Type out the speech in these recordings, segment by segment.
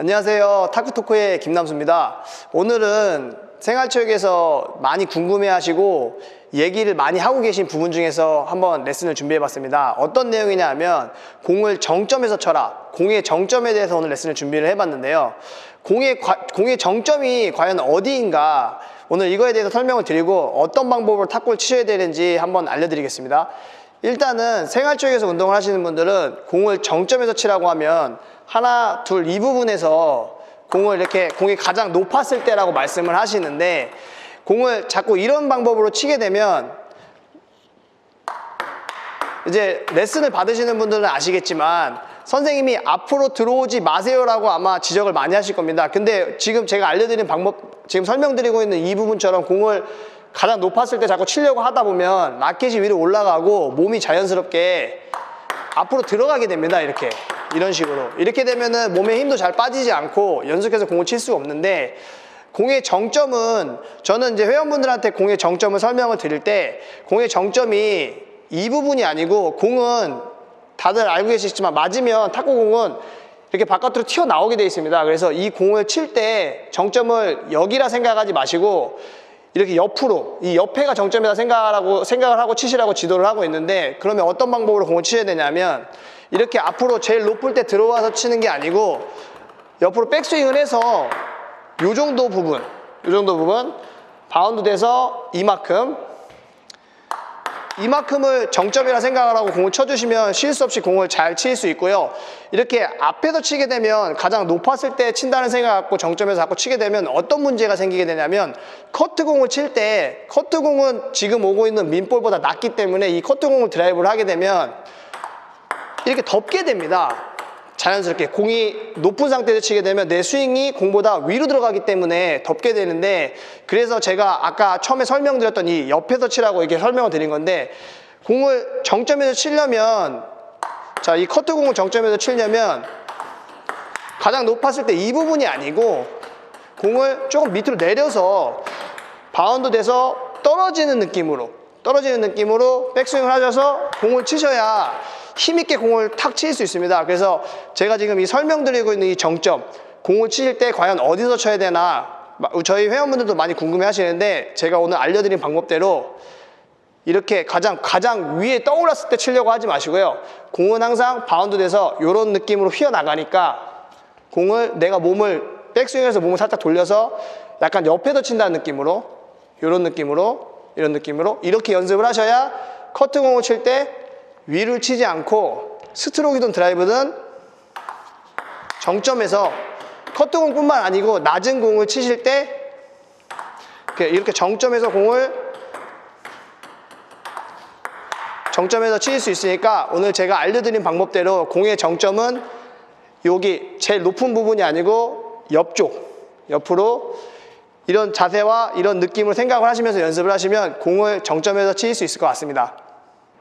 안녕하세요. 타쿠토코의 김남수입니다. 오늘은 생활체육에서 많이 궁금해하시고 얘기를 많이 하고 계신 부분 중에서 한번 레슨을 준비해봤습니다. 어떤 내용이냐 하면 공을 정점에서 쳐라. 공의 정점에 대해서 오늘 레슨을 준비를 해봤는데요. 공의, 과- 공의 정점이 과연 어디인가 오늘 이거에 대해서 설명을 드리고 어떤 방법으로 탁구를 치셔야 되는지 한번 알려드리겠습니다. 일단은 생활 쪽에서 운동을 하시는 분들은 공을 정점에서 치라고 하면 하나, 둘, 이 부분에서 공을 이렇게 공이 가장 높았을 때라고 말씀을 하시는데 공을 자꾸 이런 방법으로 치게 되면 이제 레슨을 받으시는 분들은 아시겠지만 선생님이 앞으로 들어오지 마세요라고 아마 지적을 많이 하실 겁니다. 근데 지금 제가 알려드린 방법, 지금 설명드리고 있는 이 부분처럼 공을 가장 높았을 때 자꾸 치려고 하다 보면 라켓이 위로 올라가고 몸이 자연스럽게 앞으로 들어가게 됩니다. 이렇게 이런 식으로 이렇게 되면은 몸에 힘도 잘 빠지지 않고 연속해서 공을 칠 수가 없는데 공의 정점은 저는 이제 회원분들한테 공의 정점을 설명을 드릴 때 공의 정점이 이 부분이 아니고 공은 다들 알고 계시지만 맞으면 탁구공은 이렇게 바깥으로 튀어나오게 되어 있습니다. 그래서 이 공을 칠 때 정점을 여기라 생각하지 마시고 이렇게 옆으로 이 옆에가 정점이다 생각하고 생각을 하고 치시라고 지도를 하고 있는데 그러면 어떤 방법으로 공을 치셔야 되냐면 이렇게 앞으로 제일 높을 때 들어와서 치는 게 아니고 옆으로 백스윙을 해서 요 정도 부분 요 정도 부분 바운드 돼서 이만큼 이만큼을 정점이라 생각을 하고 공을 쳐주시면 실수 없이 공을 잘 칠 수 있고요. 이렇게 앞에서 치게 되면 가장 높았을 때 친다는 생각 갖고 정점에서 자꾸 치게 되면 어떤 문제가 생기게 되냐면 커트공을 칠 때 커트공은 지금 오고 있는 민볼보다 낮기 때문에 이 커트공을 드라이브를 하게 되면 이렇게 덮게 됩니다. 자연스럽게 공이 높은 상태에서 치게 되면 내 스윙이 공보다 위로 들어가기 때문에 덮게 되는데 그래서 제가 아까 처음에 설명드렸던 이 옆에서 치라고 이렇게 설명을 드린 건데 공을 정점에서 치려면 자 이 커트 공을 정점에서 치려면 가장 높았을 때 이 부분이 아니고 공을 조금 밑으로 내려서 바운드 돼서 떨어지는 느낌으로 떨어지는 느낌으로 백스윙을 하셔서 공을 치셔야 힘있게 공을 탁 칠 수 있습니다. 그래서 제가 지금 이 설명드리고 있는 이 정점 공을 치실 때 과연 어디서 쳐야 되나 마- 저희 회원분들도 많이 궁금해 하시는데 제가 오늘 알려드린 방법대로 이렇게 가장 가장 위에 떠올랐을 때 치려고 하지 마시고요. 공은 항상 바운드 돼서 이런 느낌으로 휘어나가니까 공을 내가 몸을 백스윙해서 몸을 살짝 돌려서 약간 옆에서 친다는 느낌으로 이런 느낌으로 이런 느낌으로 이렇게 연습을 하셔야 커트 공을 칠 때 위를 치지 않고 스트로크든 드라이브든 정점에서 커트 공 뿐만 아니고 낮은 공을 치실 때 이렇게 정점에서 공을 정점에서 칠수 있으니까 오늘 제가 알려드린 방법대로 공의 정점은 여기 제일 높은 부분이 아니고 옆쪽 옆으로 이런 자세와 이런 느낌을 생각을 하시면서 연습을 하시면 공을 정점에서 칠수 있을 것 같습니다.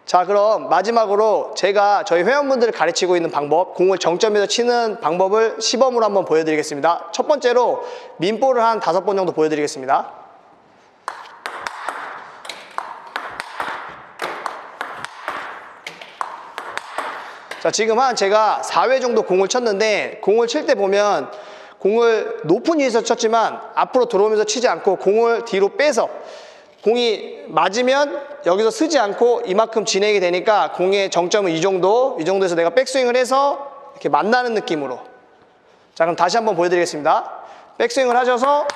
자 그럼 마지막으로 제가 저희 회원분들을 가르치고 있는 방법 공을 정점에서 치는 방법을 시범으로 한번 보여드리겠습니다. 첫 번째로 민볼을 한 다섯 번 정도 보여드리겠습니다. 자, 지금 한 제가 4회 정도 공을 쳤는데 공을 칠 때 보면 공을 높은 위에서 쳤지만 앞으로 들어오면서 치지 않고 공을 뒤로 빼서 공이 맞으면 여기서 쓰지 않고 이만큼 진행이 되니까 공의 정점은 이 정도, 이 정도에서 내가 백스윙을 해서 이렇게 만나는 느낌으로. 자, 그럼 다시 한번 보여드리겠습니다. 백스윙을 하셔서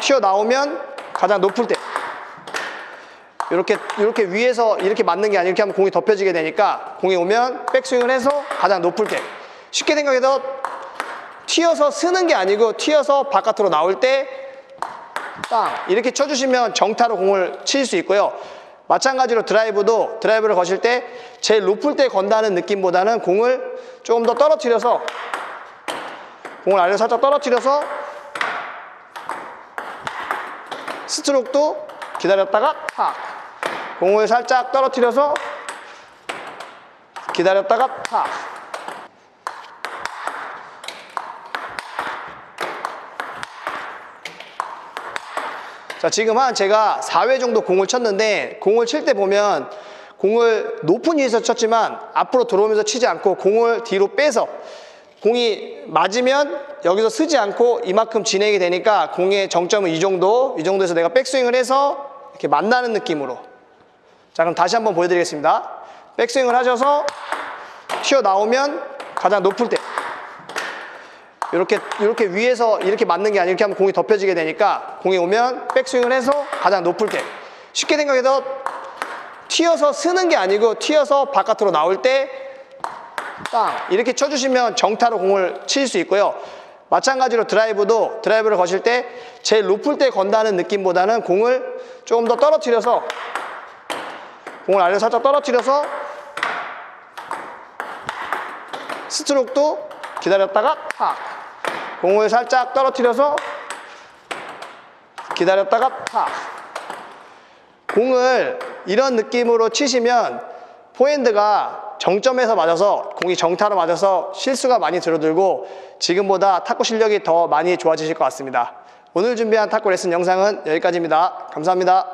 튀어나오면 가장 높을 때. 이렇게 이렇게 위에서 이렇게 맞는 게 아니고 이렇게 하면 공이 덮여지게 되니까 공이 오면 백스윙을 해서 가장 높을 때 쉽게 생각해서 튀어서 쓰는 게 아니고 튀어서 바깥으로 나올 때 땅 이렇게 쳐주시면 정타로 공을 칠 수 있고요. 마찬가지로 드라이브도 드라이브를 거실 때 제일 높을 때 건다는 느낌보다는 공을 조금 더 떨어뜨려서 공을 아래로 살짝 떨어뜨려서 스트로크도 기다렸다가 탁. 공을 살짝 떨어뜨려서 기다렸다가 탁 자, 지금 한 제가 4회 정도 공을 쳤는데 공을 칠 때 보면 공을 높은 위에서 쳤지만 앞으로 들어오면서 치지 않고 공을 뒤로 빼서 공이 맞으면 여기서 쓰지 않고 이만큼 진행이 되니까 공의 정점은 이 정도, 이 정도에서 내가 백스윙을 해서 이렇게 만나는 느낌으로. 자, 그럼 다시 한번 보여드리겠습니다. 백스윙을 하셔서 튀어나오면 가장 높을 때. 이렇게, 이렇게 위에서 이렇게 맞는 게 아니라 이렇게 하면 공이 덮여지게 되니까 공이 오면 백스윙을 해서 가장 높을 때. 쉽게 생각해서 튀어서 쓰는 게 아니고 튀어서 바깥으로 나올 때 땅 이렇게 쳐주시면 정타로 공을 칠 수 있고요. 마찬가지로 드라이브도 드라이브를 거실 때 제일 높을 때 건다는 느낌보다는 공을 조금 더 떨어뜨려서 공을 아래로 살짝 떨어뜨려서 스트로크도 기다렸다가 탁 공을 살짝 떨어뜨려서 기다렸다가 탁 공을 이런 느낌으로 치시면 포핸드가 정점에서 맞아서 공이 정타로 맞아서 실수가 많이 줄어들고 지금보다 탁구 실력이 더 많이 좋아지실 것 같습니다. 오늘 준비한 탁구 레슨 영상은 여기까지입니다. 감사합니다.